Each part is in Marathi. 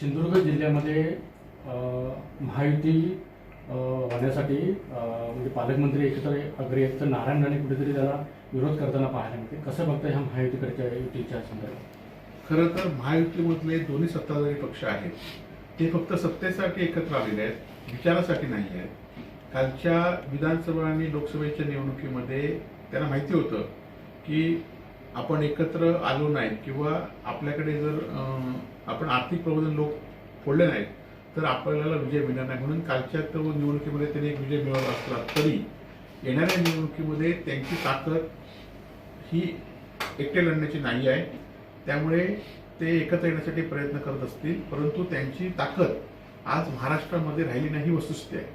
सिंधुदुर्ग जिल्ह्यामध्ये महायुती होण्यासाठी म्हणजे पालकमंत्री एकत्र अग्रे आहेत तर नारायण राणे कुठेतरी त्याला विरोध करताना पाहायला मिळते. कसं बघता ह्या महायुतीकडच्या युतीच्या संदर्भात? खरं तर महायुतीमधले दोन्ही सत्ताधारी पक्ष आहेत. ते फक्त सत्तेसाठी एकत्र आलेले आहेत विचारासाठी नाही आहेत. कालच्या विधानसभा आणि लोकसभेच्या निवडणुकीमध्ये त्यांना माहिती होतं की आपण एकत्र आलो नाही किंवा आपल्याकडे जर आपण आर्थिक प्रबोधन लोक फोडले नाहीत तर आपल्याला विजय मिळणार नाही. म्हणून कालच्या तर निवडणुकीमध्ये त्यांनी एक विजय मिळवला असला तरी येणाऱ्या निवडणुकीमध्ये त्यांची ताकद ही एकटे लढण्याची नाही आहे. त्यामुळे ते एकत्र येण्यासाठी प्रयत्न करत असतील परंतु त्यांची ताकद आज महाराष्ट्रामध्ये राहिली नाही ही वस्तुस्थिती आहे.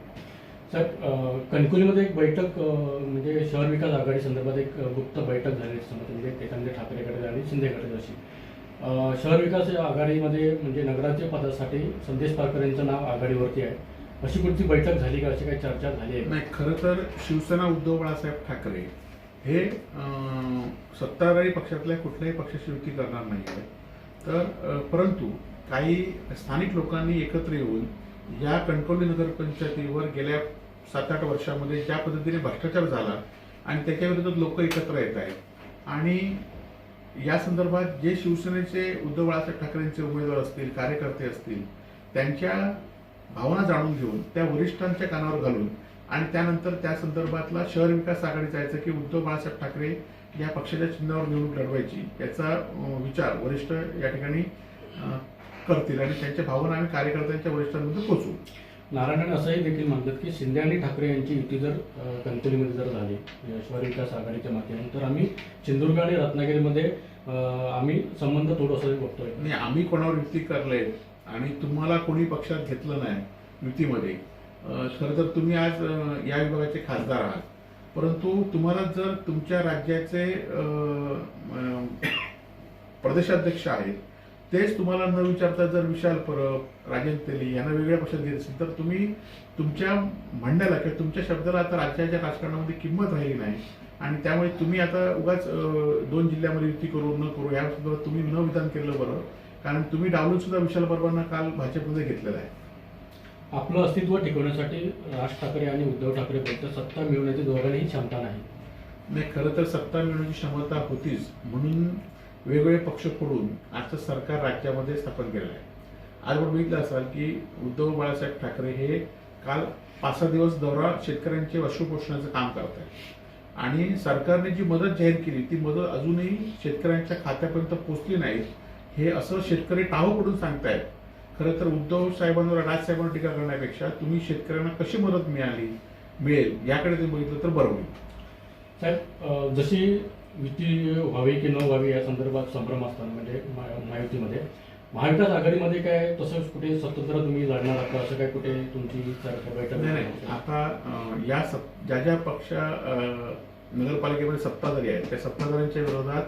साहेब कणकुलीमध्ये एक बैठक म्हणजे शहर विकास आघाडी संदर्भात एक गुप्त बैठक झाली समजते म्हणजे एकंदर ठाकरेकडे आणि शिंदेकडे अशी शहर विकास आघाडीमध्ये म्हणजे नगराच्या पदासाठी संदेश पारकर यांचं नाव आघाडीवरती आहे. अशी कुठची बैठक झाली का? अशी काही चर्चा झाली आहे नाही खरं तर शिवसेना उद्धव बाळासाहेब ठाकरे हे सत्ताधारी पक्षातल्या कुठल्याही पक्षाची युती करणार नाही आहे तर परंतु काही स्थानिक लोकांनी एकत्र येऊन या कणकवली नगरपंचायतीवर गेल्या सात आठ वर्षामध्ये ज्या पद्धतीने भ्रष्टाचार झाला आणि त्याच्याविरोधात लोक एकत्र येत आहेत. आणि या संदर्भात जे शिवसेनेचे उद्धव बाळासाहेब ठाकरेंचे उमेदवार असतील कार्यकर्ते असतील त्यांच्या भावना जाणून घेऊन त्या वरिष्ठांच्या कानावर घालून आणि त्यानंतर त्या संदर्भातला शहर विकास आघाडी जायचं की उद्धव बाळासाहेब ठाकरे या पक्षाच्या चिन्हावर निवडणूक लढवायची याचा विचार वरिष्ठ या ठिकाणी करतील आणि त्यांच्या भावना आम्ही कार्यकर्त्यांच्या वरिष्ठांमध्ये पोहोचू नारायण असंही देखील म्हणतात की शिंदे आणि ठाकरे यांची युती जर अ, कणकवलीमध्ये जर झाली यशवारी विकास आघाडीच्या माध्यमातून तर आम्ही सिंधुदुर्ग आणि रत्नागिरीमध्ये आम्ही संबंध तोडू असं बघतोय. आणि आम्ही कोणावर युती करले आणि तुम्हाला कोणी पक्षात घेतलं नाही युतीमध्ये खरं तर तुम्ही आज या विभागाचे खासदार आहात. परंतु तुम्हाला जर तुमच्या राज्याचे प्रदेशाध्यक्ष आहेत तेच तुम्हाला न विचारता जर विशाल परब राजेंद्र तेली यांना वेगळ्या पक्षात घेत असेल तर तुम्ही तुमच्या म्हणण्याला किंवा तुमच्या शब्दाला आता राज्याच्या राजकारणामध्ये किंमत राहिली नाही. आणि त्यामुळे तुम्ही आता उगाच दोन जिल्ह्यामध्ये युती करू न करू या संदर्भात तुम्ही न विधान केलं बरं. कारण तुम्ही डावलून सुद्धा विशाल परबांना काल भाजपमध्ये घेतलेलं आहे. आपलं अस्तित्व टिकवण्यासाठी राज ठाकरे आणि उद्धव ठाकरे पक्ष सत्ता मिळवण्याची दोघांनाही क्षमता नाही. नाही खरं तर सत्ता मिळवण्याची क्षमता होतीच. म्हणून वेगवेगळे पक्ष फोडून आजचं सरकार राज्यामध्ये स्थापन केलेलं आहे. आज आपण बघितलं असाल की उद्धव बाळासाहेब ठाकरे हे काल पाच सहा दिवस दौरा शेतकऱ्यांचे अश्रुपोषणाचं काम करत आहे आणि सरकारने जी मदत जाहीर केली ती मदत अजूनही शेतकऱ्यांच्या खात्यापर्यंत पोचली नाही हे असं शेतकरी टाहो पडून सांगतायत. खरं तर उद्धव साहेबांवर राजसाहेबांवर टीका करण्यापेक्षा तुम्ही शेतकऱ्यांना कशी मदत मिळाली मिळेल याकडे ते बघितलं तर बरं होईल. साहेब जशी युती व्हावी की न व्हावी या संदर्भात संभ्रम असताना म्हणजे महायुतीमध्ये. महाविकास आघाडीमध्ये काय तसंच कुठे स्वतंत्र तुम्ही लढणार आहात? असं काय कुठे तुमची चर्चा बैठक नाही नाही. आता या सत- ज्या ज्या पक्ष नगरपालिकेमध्ये सत्ताधारी आहेत त्या सत्ताधाऱ्यांच्या विरोधात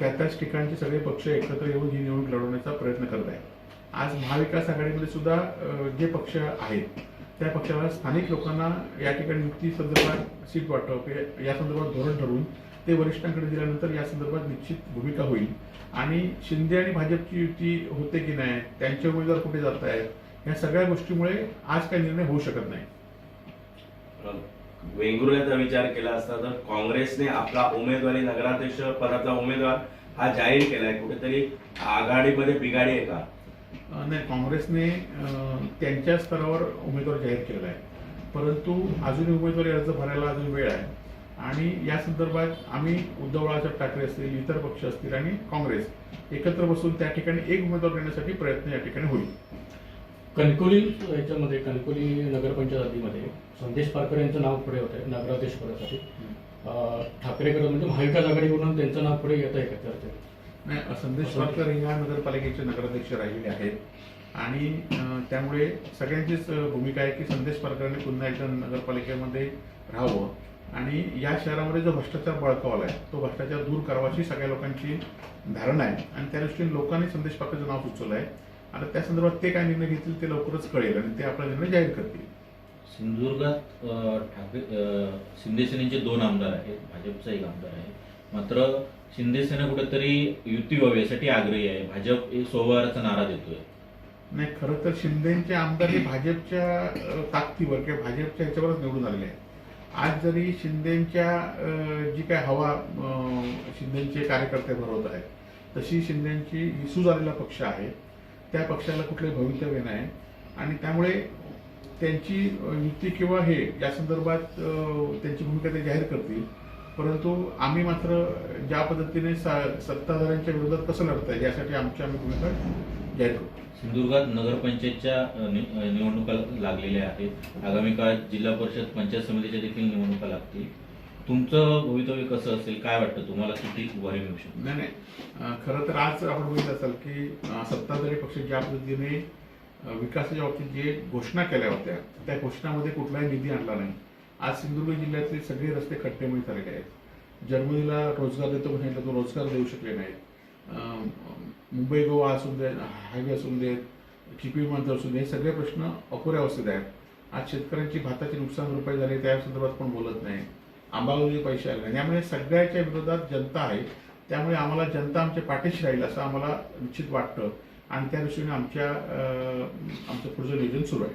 त्या त्याच ठिकाणचे सगळे पक्ष एकत्र येऊन ही निवडणूक लढवण्याचा प्रयत्न करत आहेत. आज महाविकास आघाडीमध्ये सुद्धा जे पक्ष आहेत त्या पक्षाला स्थानिक लोकांना या ठिकाणी युती संदर्भात सीट वाटप या संदर्भात धोरण ठरवून ते वरिष्ठांकडे दिल्यानंतर या संदर्भात निश्चित भूमिका होईल. आणि शिंदे आणि भाजपची युती होते की नाही त्यांचे उमेदवार कुठे जात आहेत या सगळ्या गोष्टीमुळे आज काही निर्णय होऊ शकत नाही. वेंगुर्ल्याचा विचार केला असता तर काँग्रेसने आपला उमेदवारी नगराध्यक्ष पदाचा उमेदवार हा जाहीर केलाय. कुठेतरी आघाडीमध्ये बिघाडी आहे का? नाही काँग्रेसने त्यांच्या स्तरावर उमेदवार जाहीर केलेला आहे. परंतु अजूनही उमेदवारी अर्ज भरायला अजून वेळ आहे. आणि या संदर्भात आम्ही उद्धव बाळासाहेब ठाकरे असतील इतर पक्ष असतील आणि काँग्रेस एकत्र बसून त्या ठिकाणी एक उमेदवार देण्यासाठी प्रयत्न या ठिकाणी होईल. कणकोली याच्यामध्ये कणकोली नगरपंचायत हद्दीमध्ये संदेश पारकर यांचं नाव पुढे होतं नगराध्यक्ष पदासाठी. अ, ठाकरेकडे म्हणजे महाविकास आघाडीकडून त्यांचं नाव पुढे येत आहे का चर्चेत नाही, संदेश पारकर या नगरपालिकेचे नगराध्यक्ष राहिलेले आहेत. आणि त्यामुळे सगळ्यांचीच भूमिका आहे की संदेश पारकरांनी पुन्हा एकदा नगरपालिकेमध्ये राहावं. आणि या शहरामध्ये जो भ्रष्टाचार बळकावला आहे तो भ्रष्टाचार दूर करावा अशी सगळ्या लोकांची धारणा आहे. आणि त्या दृष्टीने लोकांनी संदेश पारकरचं नाव सुचवलं आहे. आता त्या संदर्भात ते काय निर्णय घेतील ते लवकरच कळेल आणि ते आपला निर्णय जाहीर करतील. सिंधुदुर्गात ठाकरे अ, शिंदे सेनेचे दोन आमदार आहेत. भाजपचा एक आमदार आहे. मात्र शिंदे सेना कुठेतरी युती व्हावी यासाठी आग्रही आहे. भाजप एक सोमवाराचा नारा देतोय. नाही खरं तर शिंदेचे आमदार हे भाजपच्या ताकदीवर किंवा भाजपच्या ह्याच्यावरच निवडून आलेले आहेत. आज जरी शिंदेच्या जी काय हवा शिंदेचे कार्यकर्ते भरवत आहेत तशी शिंदेची ही झालेला पक्ष आहे. त्या पक्षाला कुठले भवितव्य नाही. आणि त्यामुळे त्यांची युक्ती युती किंवा हे या संदर्भात त्यांची भूमिका ते जाहीर करतील. परंतु आम्ही मात्र ज्या पद्धतीने सा- सत्ताधाऱ्यांच्या विरोधात कसं लढत आहे यासाठी आमची आम्ही भूमिका सिंधुदुर्गात नगरपंचायतच्या निवडणुका लागलेल्या आहेत. आगामी काळात जिल्हा परिषद पंचायत समितीच्या देखील निवडणुका लागतील. तुमचं भवितव्य कसं असेल? काय वाटतं? तुम्हाला किती उभारी मिळू शकते? नाही नाही. खरं तर आज आपण बघितलं असाल की सत्ताधारी पक्ष ज्या पद्धतीने विकासाच्या बाबतीत जे घोषणा केल्या होत्या त्या घोषणामध्ये कुठलाही निधी आणला नाही. आज सिंधुदुर्ग जिल्ह्यातले सगळे रस्ते खड्डेमय झालेले आहेत. जर्मनीला रोजगार देतो म्हटलं तो रोजगार देऊ शकले नाहीत. मुंबई गोवा असू दे हायवे असू देत चिपी विमानतळ असू दे हे सगळे प्रश्न अपुऱ्या अवस्थेत आहेत. आज शेतकऱ्यांची भाताची नुकसान भरपाई झाली त्या संदर्भात पण बोलत नाही. आंबावली पैसे आले नाही. त्यामुळे सगळ्याच्या विरोधात जनता आहे. त्यामुळे आम्हाला जनता आमच्या पाठीशी राहील असं आम्हाला निश्चित वाटतं. आणि त्या दृष्टीने आमच्या आमचं पुढचं नियोजन सुरू आहे.